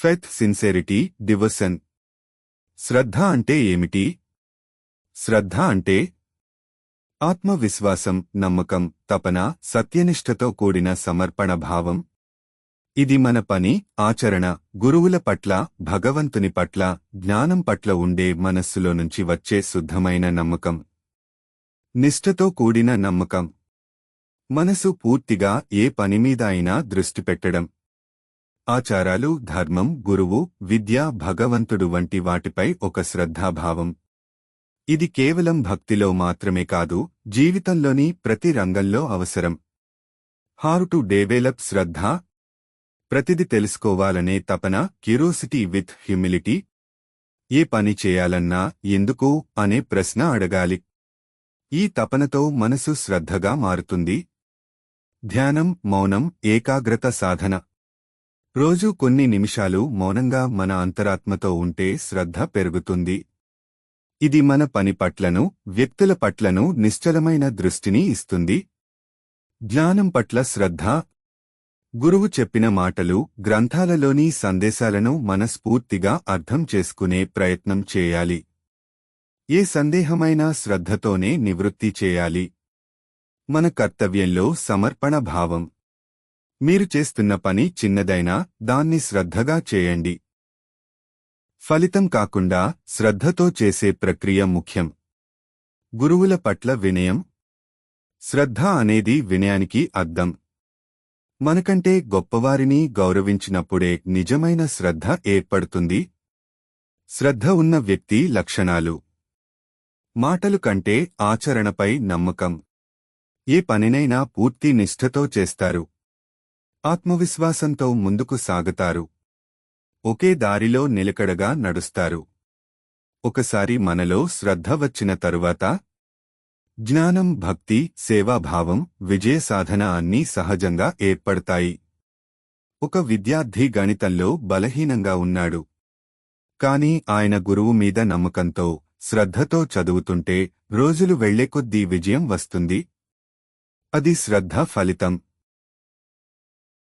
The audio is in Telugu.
ఫెత్ సిన్సెరిటీ డివసన్ శ్రద్ధ అంటే ఏమిటి? శ్రద్ధ అంటే ఆత్మవిశ్వాసం నమ్మకం తపన సత్యనిష్టతో కూడిన సమర్పణ భావం. ఇది మన పని ఆచరణ గురువుల పట్ల భగవంతుని పట్ల జ్ఞానం పట్ల ఉండే మనస్సులో నుంచి వచ్చే శుద్ధమైన నమ్మకం. నిష్ఠతో కూడిన నమ్మకం. మనసు పూర్తిగా ఏ పనిమీద అయినా దృష్టి పెట్టడం. ఆచారాలు ధర్మం గురువు విద్య భగవంతుడు వంటి వాటిపై ఒక శ్రద్ధాభావం. ఇది కేవలం భక్తిలో మాత్రమే కాదు జీవితంలోని ప్రతి రంగంలో అవసరం. హారు టు డెవలప్ శ్రద్ధ. ప్రతిది తెలుసుకోవాలనే తపన క్యూరోసిటీ విత్ హ్యూమిలిటీ. ఏ పని చేయాలన్నా ఎందుకు అనే ప్రశ్న అడగాలి. ఈ తపనతో మనసు శ్రద్ధగా మారుతుంది. ధ్యానం మౌనం ఏకాగ్రత సాధన. రోజు కొన్ని నిమిషాలు మౌనంగా మన అంతరాత్మతో ఉంటే శ్రద్ధ పెరుగుతుంది. ఇది మన పని పట్లను వ్యక్తుల పట్లను నిశ్చలమైన దృష్టిని ఇస్తుంది. జ్ఞానం పట్ల శ్రద్ధ. గురువు చెప్పిన మాటలు గ్రంథాలలోని సందేశాలను మనస్ఫూర్తిగా అర్థం చేసుకునే ప్రయత్నం చేయాలి. ఏ సందేహమైన శ్రద్ధతోనే నివృత్తి చేయాలి. మన కర్తవ్యంలో సమర్పణ భావం. మీరు చేస్తున్న పని చిన్నదైనా దాన్ని శ్రద్ధగా చేయండి. ఫలితం కాకుండా శ్రద్ధతో చేసే ప్రక్రియ ముఖ్యం. గురువుల పట్ల వినయం. శ్రద్ధ అనేది వినయానికి అద్దం మనకంటే గొప్పవారిని గౌరవించినప్పుడే నిజమైన శ్రద్ధ ఏర్పడుతుంది. శ్రద్ధ ఉన్న వ్యక్తి లక్షణాలు. మాటలు కంటే ఆచరణపై నమ్మకం. ఏ పనినైనా పూర్తి నిష్ఠతో చేస్తారు. ఆత్మవిశ్వాసంతో ముందుకు సాగుతారు. ఒకే దారిలో నిలకడగా నడుస్తారు. ఒకసారి మనలో శ్రద్ధ వచ్చిన తరువాత జ్ఞానం భక్తి సేవాభావం విజయ సాధన అన్నీ సహజంగా ఏర్పడతాయి. ఒక విద్యార్థి గణితంలో బలహీనంగా ఉన్నాడు. కాని ఆయన గురువు మీద నమ్మకంతో శ్రద్ధతో చదువుతుంటే రోజులు వెళ్ళే కొద్దీ విజయం వస్తుంది. అది శ్రద్ధ ఫలితం.